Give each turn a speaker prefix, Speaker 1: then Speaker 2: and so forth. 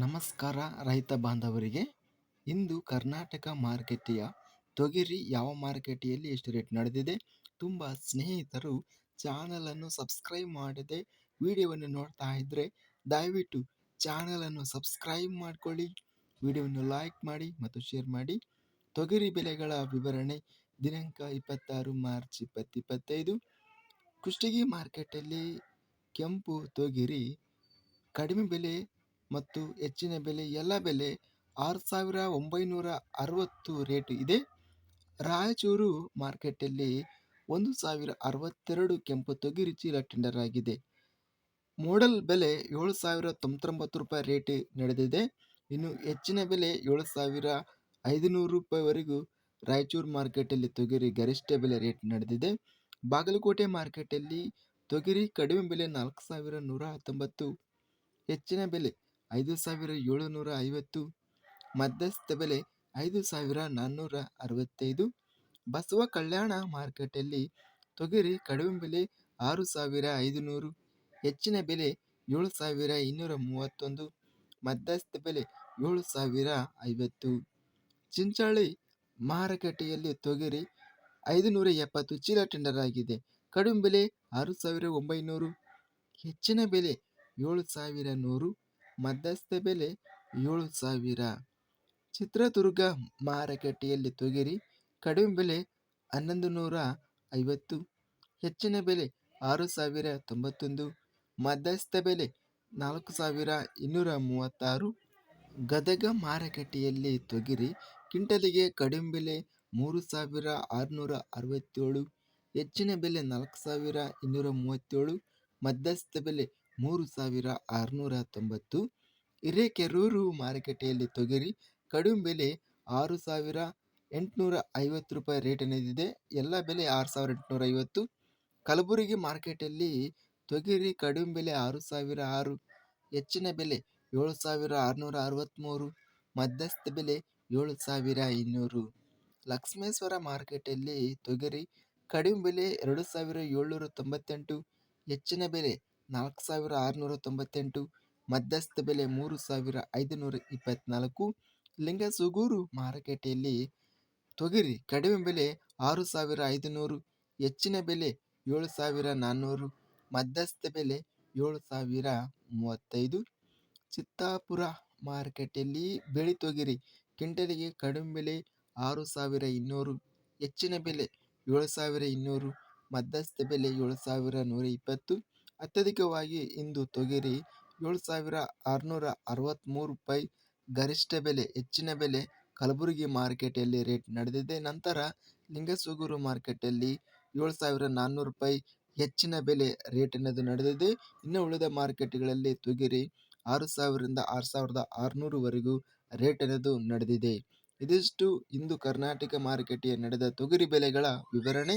Speaker 1: ನಮಸ್ಕಾರ ರೈತ ಬಾಂಧವರಿಗೆ. ಇಂದು ಕರ್ನಾಟಕ ಮಾರುಕಟ್ಟೆಯ ತೊಗರಿ ಯಾವ ಮಾರುಕಟ್ಟೆಯಲ್ಲಿ ಎಷ್ಟು ರೇಟ್ ನಡೆದಿದೆ? ತುಂಬ ಸ್ನೇಹಿತರು ಚಾನಲನ್ನು ಸಬ್ಸ್ಕ್ರೈಬ್ ಮಾಡದೆ ವಿಡಿಯೋವನ್ನು ನೋಡ್ತಾ ಇದ್ದರೆ ದಯವಿಟ್ಟು ಚಾನಲನ್ನು ಸಬ್ಸ್ಕ್ರೈಬ್ ಮಾಡಿಕೊಳ್ಳಿ. ವಿಡಿಯೋವನ್ನು ಲೈಕ್ ಮಾಡಿ ಮತ್ತು ಶೇರ್ ಮಾಡಿ. ತೊಗರಿ ಬೆಲೆಗಳ ವಿವರಣೆ ದಿನಾಂಕ ಇಪ್ಪತ್ತಾರು ಮಾರ್ಚ್ ಇಪ್ಪತ್ತಿಪ್ಪತ್ತೈದು. ಕುಷ್ಟಗಿ ಮಾರ್ಕೆಟಲ್ಲಿ ಕೆಂಪು ತೊಗರಿ ಕಡಿಮೆ ಬೆಲೆ ಮತ್ತು ಹೆಚ್ಚಿನ ಬೆಲೆ, ಎಲ್ಲ ಬೆಲೆ ಆರು ಸಾವಿರ ಒಂಬೈನೂರ ಅರವತ್ತು ರೇಟ್ ಇದೆ. ರಾಯಚೂರು ಮಾರ್ಕೆಟಲ್ಲಿ ಒಂದು ಸಾವಿರ ಅರವತ್ತೆರಡು ಕೆಂಪು ತೊಗರಿ ಚೀಲ ಟೆಂಡರ್ ಆಗಿದೆ. ಮೋಡಲ್ ಬೆಲೆ ಏಳು ಸಾವಿರ ತೊಂಬತ್ತೊಂಬತ್ತು ರೂಪಾಯಿ ರೇಟ್ ನಡೆದಿದೆ. ಇನ್ನು ಹೆಚ್ಚಿನ ಬೆಲೆ ಏಳು ಸಾವಿರ ಐದುನೂರು ರೂಪಾಯಿವರೆಗೂ ರಾಯಚೂರು ಮಾರ್ಕೆಟಲ್ಲಿ ತೊಗರಿ ಗರಿಷ್ಠ ಬೆಲೆ ರೇಟ್ ನಡೆದಿದೆ. ಬಾಗಲಕೋಟೆ ಮಾರ್ಕೆಟಲ್ಲಿ ತೊಗರಿ ಕಡಿಮೆ ಬೆಲೆ ನಾಲ್ಕು ಸಾವಿರ ನೂರ ಹತ್ತೊಂಬತ್ತು, ಹೆಚ್ಚಿನ ಬೆಲೆ ಐದು ಸಾವಿರ ಏಳುನೂರ ಐವತ್ತು ಮಧ್ಯಸ್ಥ ಬೆಲೆ ಐದು ಸಾವಿರ ನಾನ್ನೂರ ಅರವತ್ತೈದು ಬಸವ ಕಲ್ಯಾಣ ಮಾರ್ಕೆಟಲ್ಲಿ ತೊಗರಿ ಕಡಿಮೆ ಬೆಲೆ ಆರು ಸಾವಿರ ಐದುನೂರು. ಹೆಚ್ಚಿನ ಬೆಲೆ ಏಳು ಸಾವಿರ ಇನ್ನೂರ ಮೂವತ್ತೊಂದು ಮಧ್ಯಸ್ಥ ಬೆಲೆ ಏಳು ಸಾವಿರ ಐವತ್ತು. ಚಿಂಚಾಳಿ ಮಾರುಕಟ್ಟೆಯಲ್ಲಿ ತೊಗರಿ ಐದುನೂರ ಎಪ್ಪತ್ತು ಚೀಲ ಟೆಂಡರ್ ಆಗಿದೆ. ಕಡಿಮೆ ಬೆಲೆ ಆರು ಸಾವಿರ ಒಂಬೈನೂರು. ಹೆಚ್ಚಿನ ಬೆಲೆ ಏಳು ಸಾವಿರ ನೂರು. ಮಧ್ಯಸ್ಥ ಬೆಲೆ ಏಳು ಸಾವಿರ. ಚಿತ್ರದುರ್ಗ ಮಾರುಕಟ್ಟೆಯಲ್ಲಿ ತೊಗರಿ ಕಡಿಮೆ ಬೆಲೆ ಹನ್ನೊಂದು ನೂರ ಐವತ್ತು. ಹೆಚ್ಚಿನ ಬೆಲೆ ಆರು ಸಾವಿರ ತೊಂಬತ್ತೊಂದು. ಮಧ್ಯಸ್ಥ ಬೆಲೆ ನಾಲ್ಕು ಸಾವಿರ ಇನ್ನೂರ ಮೂವತ್ತಾರು. ಗದಗ ಮಾರುಕಟ್ಟೆಯಲ್ಲಿ ತೊಗರಿ ಕ್ವಿಂಟಲಿಗೆ ಕಡಿಮೆ ಬೆಲೆ ಮೂರು ಸಾವಿರ ಆರುನೂರ ಅರವತ್ತೇಳು. ಹೆಚ್ಚಿನ ಬೆಲೆ ನಾಲ್ಕು ಸಾವಿರ ಇನ್ನೂರ ಮೂವತ್ತೇಳು. ಮಧ್ಯಸ್ಥ ಬೆಲೆ ಮೂರು ಸಾವಿರ ಆರುನೂರ ತೊಂಬತ್ತು. ಹಿರೇಕೆರೂರು ಮಾರುಕಟ್ಟೆಯಲ್ಲಿ ತೊಗರಿ ಕಡಿಮೆ ಬೆಲೆ ಆರು ಸಾವಿರ ಎಂಟುನೂರ ಐವತ್ತು ರೂಪಾಯಿ ರೇಟ್ ಇದೆ ಎಲ್ಲ ಬೆಲೆ ಆರು ಸಾವಿರ ಎಂಟುನೂರ ಐವತ್ತು. ಕಲಬುರಗಿ ಮಾರ್ಕೆಟಲ್ಲಿ ತೊಗರಿ ಕಡಿಮೆ ಬೆಲೆ ಆರು ಸಾವಿರ ಆರು. ಹೆಚ್ಚಿನ ಬೆಲೆ ಏಳು ಸಾವಿರ ಆರುನೂರ ಅರವತ್ತ್ಮೂರು ಮಧ್ಯಸ್ಥ ಬೆಲೆ ಏಳು ಸಾವಿರ ಇನ್ನೂರು ಲಕ್ಷ್ಮೇಶ್ವರ ಮಾರ್ಕೆಟಲ್ಲಿ ತೊಗರಿ ಕಡಿಮೆ ಬೆಲೆ ಎರಡು ಸಾವಿರ ಏಳ್ನೂರ ತೊಂಬತ್ತೆಂಟು. ಹೆಚ್ಚಿನ ಬೆಲೆ ನಾಲ್ಕು ಸಾವಿರ ಆರುನೂರ ತೊಂಬತ್ತೆಂಟು, ಮಧ್ಯಸ್ಥ ಬೆಲೆ ಮೂರು ಸಾವಿರ ಐದುನೂರ ಇಪ್ಪತ್ತ್ನಾಲ್ಕು ಲಿಂಗಸುಗೂರು ಮಾರುಕಟ್ಟೆಯಲ್ಲಿ ತೊಗರಿ ಕಡಿಮೆ ಬೆಲೆ ಆರು ಸಾವಿರ ಐದುನೂರು, ಹೆಚ್ಚಿನ ಬೆಲೆ ಏಳು ಸಾವಿರ ನಾನ್ನೂರು, ಮಧ್ಯಸ್ಥ ಬೆಲೆ ಏಳು ಸಾವಿರ ಮೂವತ್ತೈದು. ಚಿತ್ತಾಪುರ ಮಾರುಕಟ್ಟೆಯಲ್ಲಿ ಬೆಳೆ ತೊಗರಿ ಕ್ವಿಂಟಲಿಗೆ ಕಡಿಮೆ ಬೆಲೆ ಆರು ಸಾವಿರ ಇನ್ನೂರು, ಹೆಚ್ಚಿನ ಬೆಲೆ ಏಳು ಸಾವಿರ ಇನ್ನೂರು, ಮಧ್ಯಸ್ಥ ಬೆಲೆ ಏಳು ಸಾವಿರ ನೂರ ಇಪ್ಪತ್ತು ಅತ್ಯಧಿಕವಾಗಿ ಇಂದು ತೊಗರಿ ಏಳು ಸಾವಿರ ಆರುನೂರ ಅರವತ್ತ್ಮೂರು ರೂಪಾಯಿ. ಗರಿಷ್ಠ ಬೆಲೆ, ಹೆಚ್ಚಿನ ಬೆಲೆ ಕಲಬುರಗಿ ಮಾರುಕಟ್ಟೆಯಲ್ಲಿ ರೇಟ್ ನಡೆದಿದೆ. ನಂತರ ಲಿಂಗಸೂಗೂರು ಮಾರುಕಟ್ಟೆಯಲ್ಲಿ ಏಳು ಸಾವಿರ ನಾನ್ನೂರು ರೂಪಾಯಿ ಹೆಚ್ಚಿನ ಬೆಲೆ ರೇಟ್ ಅನ್ನೋದು ನಡೆದಿದೆ. ಇನ್ನು ಉಳಿದ ಮಾರುಕಟ್ಟೆಗಳಲ್ಲಿ ತೊಗರಿ ಆರು ಸಾವಿರದಿಂದ ಆರು ಸಾವಿರದ ಆರುನೂರುವರೆಗೂ ರೇಟ್ ಅನ್ನೋದು ನಡೆದಿದೆ. ಇದಿಷ್ಟು ಇಂದು ಕರ್ನಾಟಕ ಮಾರುಕಟ್ಟೆಯ ನಡೆದ ತೊಗರಿ ಬೆಲೆಗಳ ವಿವರಣೆ.